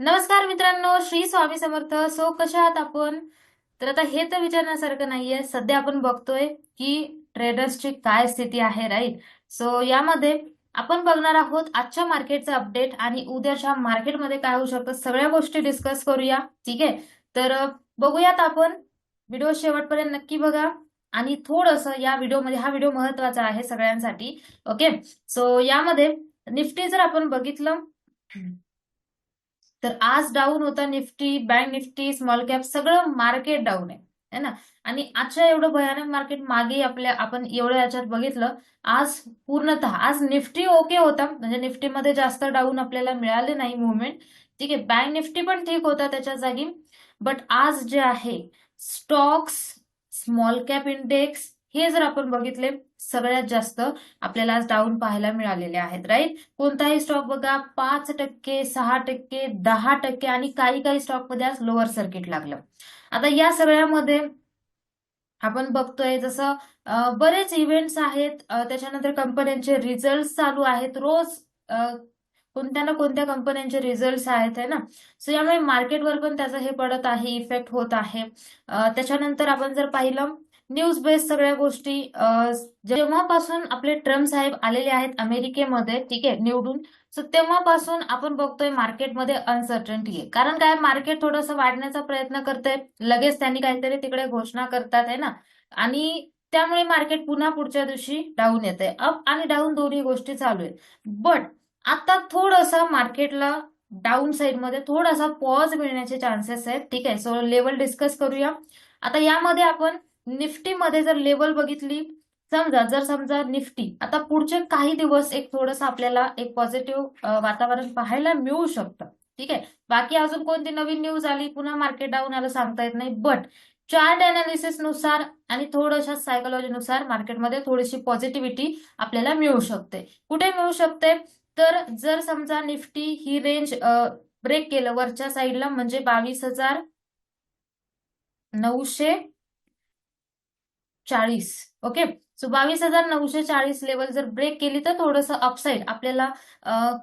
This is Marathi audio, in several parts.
नमस्कार मित्रांनो श्री स्वामी समर्थ. सो कशा आहात आपण? तर आता हे तर विचारण्यासारखं नाहीये. सध्या आपण बघतोय की ट्रेडर्सची काय स्थिती आहे राईट सो यामध्ये आपण बघणार आहोत आजच्या मार्केटचं अपडेट आणि उद्याच्या मार्केटमध्ये काय होऊ शकतं सगळ्या गोष्टी डिस्कस करूया. ठीक आहे? तर बघूयात आपण. व्हिडिओ शेवटपर्यंत नक्की बघा. आणि थोडंसं या व्हिडिओमध्ये हा व्हिडिओ महत्त्वाचा आहे सगळ्यांसाठी. ओके? सो यामध्ये निफ्टी जर आपण बघितलं तर आज डाऊन होता Nifty bank Nifty small cap सगळं मार्केट डाऊन आहे है ना? आणि आजच्या एवढं भयानक मार्केट मागे आपल्या आपण एवढं याच्यात बघितलं आज पूर्णतः आज निफ्टी ओके होता. म्हणजे निफ्टीमध्ये जास्त डाऊन आपल्याला मिळाले नाही मुवमेंट ठीक आहे बँक निफ्टी पण ठीक होता त्याच्या जागी. बट आज जे आहे स्टॉक्स स्मॉल कॅप इंडेक्स हे जर आपण बघितले सगळ्यात जास्त आपल्याला आज डाऊन पाहायला मिळालेले आहेत राईट कोणताही स्टॉक बघा पाच टक्के सहा टक्के दहा टक्के आणि काही काही स्टॉकमध्ये आज लोअर सर्किट लागलं. आता या सगळ्यामध्ये आपण बघतोय जसं बरेच इव्हेंट्स आहेत त्याच्यानंतर कंपन्यांचे रिझल्ट चालू आहेत रोज कोणत्या ना कोणत्या कंपन्यांचे रिझल्ट आहेत है ना? सो यामुळे मार्केटवर पण त्याचा हे पडत आहे इफेक्ट होत आहे. त्याच्यानंतर आपण जर पाहिलं न्यूज बेस सगळ्या गोष्टी जेव्हापासून आपले ट्रम्प साहेब आलेले आहेत अमेरिकेमध्ये ठीक आहे निवडून सो तेव्हापासून आपण बघतोय मार्केटमध्ये अनसर्टन्टी आहे. कारण काय मार्केट थोडंसं वाढण्याचा प्रयत्न करतंय लगेच त्यांनी काहीतरी तिकडे घोषणा करतात आहे ना? आणि त्यामुळे मार्केट पुन्हा पुढच्या दिवशी डाऊन येत आहे अप आणि डाऊन दोन्ही गोष्टी चालू आहेत. बट आता थोडंसं मार्केटला डाऊन साईडमध्ये थोडासा पॉज मिळण्याचे चान्सेस आहेत ठीक आहे? सो लेवल डिस्कस करूया. आता यामध्ये आपण निफ्टीमध्ये जर लेवल बघितली समजा जर समजा निफ्टी आता पुढचे काही दिवस एक थोडंसं आपल्याला एक पॉझिटिव्ह वातावरण पाहायला मिळू शकतं. ठीक आहे? बाकी अजून कोणती नवीन न्यूज आली? पुन्हा मार्केट डाऊन आलं सांगता येत नाही बट चार्ट अनालिसिसनुसार आणि थोडशा सायकोलॉजीनुसार मार्केटमध्ये थोडीशी पॉझिटिव्हिटी आपल्याला मिळू शकते. कुठे मिळू शकते? तर जर समजा निफ्टी ही रेंज ब्रेक केलं वरच्या साईडला म्हणजे बावीस हजार नऊशे चाळीस. ओके सो बावीस हजार नऊशे चाळीस लेवल जर ब्रेक केली तर थोडंसं अपसाईड आपल्याला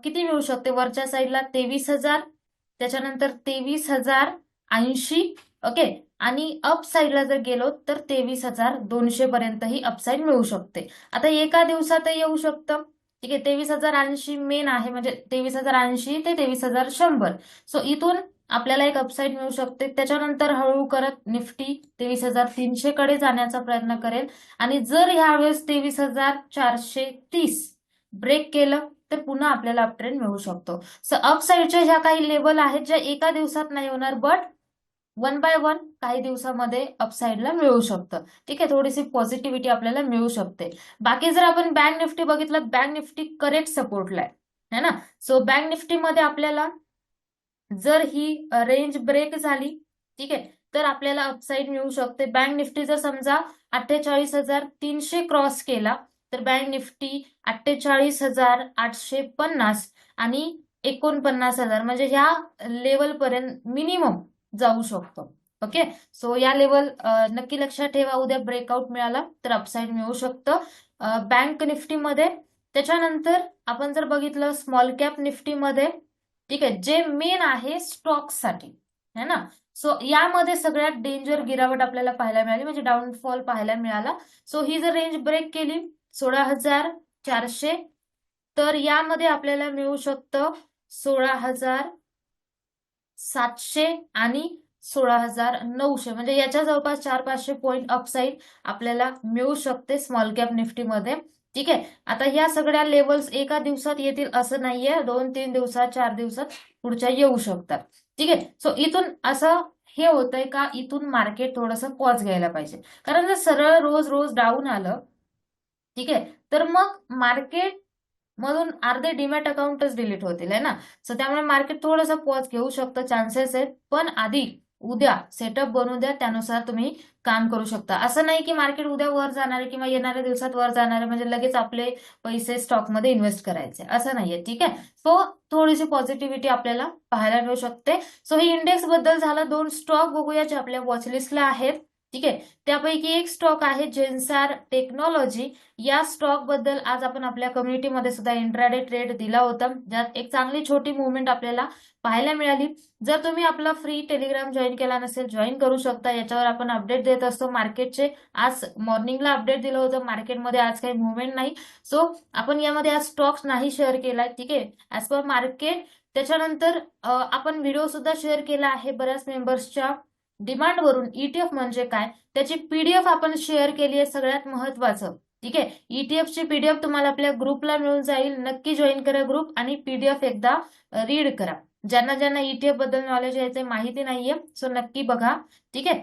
किती मिळू शकते? वरच्या साईडला तेवीस हजार त्याच्यानंतर तेवीस हजार ऐंशी ओके आणि अप साईडला जर गेलो तर तेवीस हजार दोनशे पर्यंतही अपसाईड मिळू शकते. आता एका दिवसात येऊ शकतं. ठीक आहे? तेवीस हजार ऐंशी मेन आहे म्हणजे तेवीस हजार ऐंशी ते तेवीस हजार शंभर. सो इथून आपल्याला एक अपसाईड मिळू शकते. त्याच्यानंतर हळूहळू करत निफ्टी तेवीस हजार तीनशे कडे जाण्याचा प्रयत्न करेल. आणि जर ह्यावेळेस तेवीस हजार चारशे तीस ब्रेक केलं तर पुन्हा आपल्याला अपट्रेंड मिळू शकतो. सो अपसाईडच्या ह्या काही लेवल आहेत ज्या एका दिवसात नाही होणार बट वन बाय वन काही दिवसामध्ये अपसाईडला मिळू शकतं. ठीक आहे थोडीशी पॉझिटिव्हिटी आपल्याला मिळू शकते. बाकी जर आपण बँक निफ्टी बघितलं बँक निफ्टी करेक्ट सपोर्टला आहे. है ना? सो बँक निफ्टीमध्ये आपल्याला जर ही रेंज ब्रेक झाली ठीक आहे तर आपल्याला अपसाईड मिळू शकते. बँक निफ्टी जर समजा अठ्ठेचाळीस हजार तीनशे क्रॉस केला तर बँक निफ्टी अठ्ठेचाळीस हजार आठशे पन्नास आणि एकोणपन्नास हजार म्हणजे ह्या लेवल पर्यंत मिनिमम जाऊ शकतो. ओके सो या लेवल नक्की लक्षात ठेवा उद्या ब्रेकआउट मिळाला तर अपसाईड मिळू शकतं. बँक निफ्टीमध्ये त्याच्यानंतर आपण जर बघितलं स्मॉल कॅप निफ्टीमध्ये ठीक आहे? जे मेन आहे स्टॉक्ससाठी है ना? सो यामध्ये सगळ्यात डेंजर गिरावट आपल्याला पाहायला मिळाली म्हणजे डाऊनफॉल पाहायला मिळाला. सो ही जर रेंज ब्रेक केली सोळा हजार चारशे तर यामध्ये आपल्याला मिळू शकतं सोळा हजार सातशे आणि सोळा हजार नऊशे. म्हणजे याच्या जवळपास चार पाचशे पॉईंट अपसाईड आपल्याला मिळू शकते स्मॉल कॅप निफ्टीमध्ये. ठीक आहे? आता या सगळ्या लेवल्स एका दिवसात येतील असं नाहीये. दोन तीन दिवसात चार दिवसात पुढच्या येऊ शकतात. ठीक आहे? सो इथून असं हे होतंय का? इथून मार्केट थोडंसं पॉज घ्यायला पाहिजे. कारण जर सरळ रोज रोज डाऊन आलं ठीक आहे? तर मग मार्केट मधून अर्धे डीमॅट अकाउंटच डिलीट होतील आहे ना? सो त्यामुळे मार्केट थोडंसं पॉज घेऊ शकतं. चान्सेस आहेत पण आधी उद्या सेटअप बनवू द्या त्यानुसार तुम्ही काम करू शकता. असं नाही की मार्केट उद्या वर जाणार आहे किंवा येणाऱ्या दिवसात वर जाणार आहे म्हणजे लगेच आपले पैसे स्टॉकमध्ये इन्व्हेस्ट करायचे. असं नाहीये ठीक आहे? सो थोडीशी पॉझिटिव्हिटी आपल्याला पाहायला मिळू शकते. सो हे इंडेक्सबद्दल झालं दोन स्टॉक बघूया जे आपल्या वॉचलिस्टला आहेत. ठीक आहे? त्यापैकी एक स्टॉक आहे जेन्सार टेक्नॉलॉजी या स्टॉकबद्दल आज आपण आपल्या कम्युनिटीमध्ये सुद्धा इंट्राडे ट्रेड दिला होता. ज्यात एक चांगली छोटी मुवमेंट आपल्याला पाहायला मिळाली. जर तुम्ही आपला फ्री टेलिग्राम जॉईन केला नसेल जॉईन करू शकता. याच्यावर आपण अपडेट देत असतो मार्केटचे आज मॉर्निंगला अपडेट दिलं होतं. मार्केटमध्ये आज काही मुवमेंट नाही. सो आपण यामध्ये आज स्टॉक्स नाही शेअर केलाय. ठीक आहे? ऍज पर मार्केट त्याच्यानंतर आपण व्हिडिओ सुद्धा शेअर केला आहे बऱ्याच मेंबर्सच्या डिमांडवरून ईटीएफ म्हणजे काय? त्याची पीडीएफ आपण शेअर केली आहे सगळ्यात महत्वाचं. ठीक आहे? ETF ची पीडीएफ तुम्हाला आपल्या ग्रुपला मिळून जाईल. नक्की जॉईन करा ग्रुप आणि पीडीएफ एकदा रीड करा. ज्यांना ज्यांना ईटीएफबद्दल नॉलेज आहे ते माहिती नाहीये सो नक्की बघा. ठीक आहे?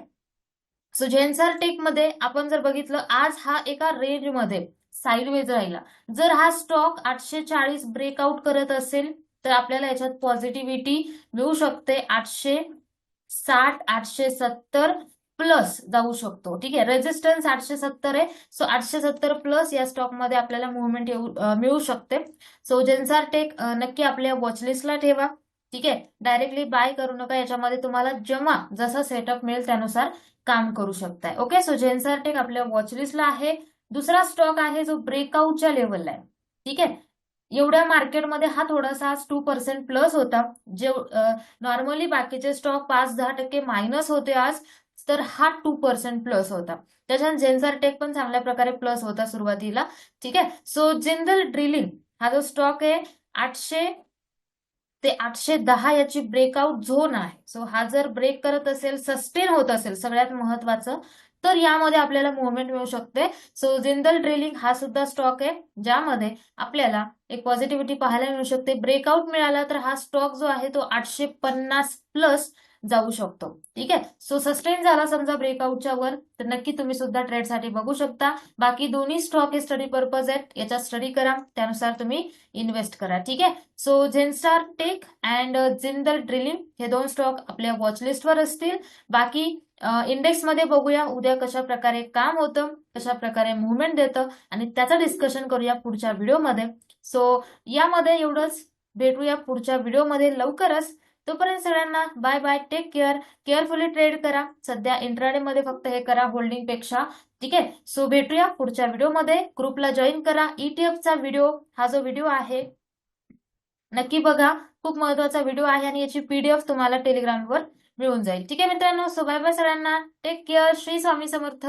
सो जेन्सर टेकमध्ये आपण जर बघितलं आज हा एका रेंजमध्ये साईडवेज राहिला. जर हा स्टॉक आठशे चाळीस ब्रेकआउट करत असेल तर आपल्याला याच्यात पॉझिटिव्हिटी मिळू शकते आठशे साठ आठशे सत्तर प्लस जाऊ शकतो. ठीक आहे? रेजिस्टन्स आठशे सत्तर आहे. सो आठशे सत्तर प्लस या स्टॉकमध्ये आपल्याला मुवमेंट येऊ मिळू शकते. सो जेन्सार टेक नक्की आपल्या वॉचलिस्टला ठेवा. ठीक आहे? डायरेक्टली बाय करू नका. याच्यामध्ये तुम्हाला जेव्हा जसा सेटअप मिळेल त्यानुसार काम करू शकताय. ओके सो जेन्सार टेक आपल्या वॉचलिस्टला आहे. दुसरा स्टॉक आहे जो ब्रेकआउटच्या लेवलला आहे. ठीक आहे? एवढ्या मार्केटमध्ये हा थोडासा टू पर्सेंट प्लस होता. जे नॉर्मली बाकीचे स्टॉक पाच दहा टक्के मायनस होते आज तर हा टू पर्सेंट प्लस होता. त्याच्यानंतर जेन्सार टेक पण चांगल्या प्रकारे प्लस होता सुरुवातीला. ठीक आहे? सो जिंदल ड्रिलिंग हा जो स्टॉक आहे आठशे ते आठशे दहा याची ब्रेकआउट झोन आहे. सो हा जर ब्रेक करत असेल सस्टेन होत असेल सगळ्यात महत्वाचं तर यामध्ये आपल्याला मुवमेंट मिळू शकते. सो जिंदल ड्रिलिंग हा सुद्धा स्टॉक आहे ज्यामध्ये आपल्याला एक पॉझिटिव्हिटी पाहायला मिळू शकते. ब्रेकआउट मिळाला तर हा स्टॉक जो आहे तो आठशे पन्नास प्लस जाऊ शकतो. ठीक आहे? सो सस्टेन झाला समजा ब्रेकआउटच्या वर तर नक्की तुम्ही सुद्धा ट्रेडसाठी बघू शकता. बाकी दोन्ही स्टॉक हे स्टडी पर्पज आहेत. याचा स्टडी करा. त्यानुसार तुम्ही इन्व्हेस्ट करा. ठीक आहे? So Zenstar tech and Jindal drilling हे दोन स्टॉक आपल्या वॉचलिस्टवर असतील. बाकी uh, इंडेक्समध्ये बघूया उद्या कशा प्रकारे काम होतं कशा प्रकारे मुवमेंट देतं आणि त्याचं डिस्कशन करूया पुढच्या व्हिडिओमध्ये सो यामध्ये एवढंच. भेटूया पुढच्या व्हिडिओमध्ये लवकरच. तोपर्यंत सगळ्यांना bye bye take care carefully trade करा. सध्या इंट्राडे मध्ये फक्त हे करा होल्डिंगपेक्षा. ठीक? आहे सो भेटूया पुढच्या व्हिडिओमध्ये ग्रुपला जॉईन करा. ईटीएफचा व्हिडिओ हा जो व्हिडिओ आहे नक्की बघा. खूप महत्त्वाचा व्हिडिओ आहे आणि याची पीडीएफ तुम्हाला टेलिग्रामवर मिळून जाईल. ठीक आहे मित्रांनो? सो बाय बाय सगळ्यांना. Take care Shri Swami Samarth.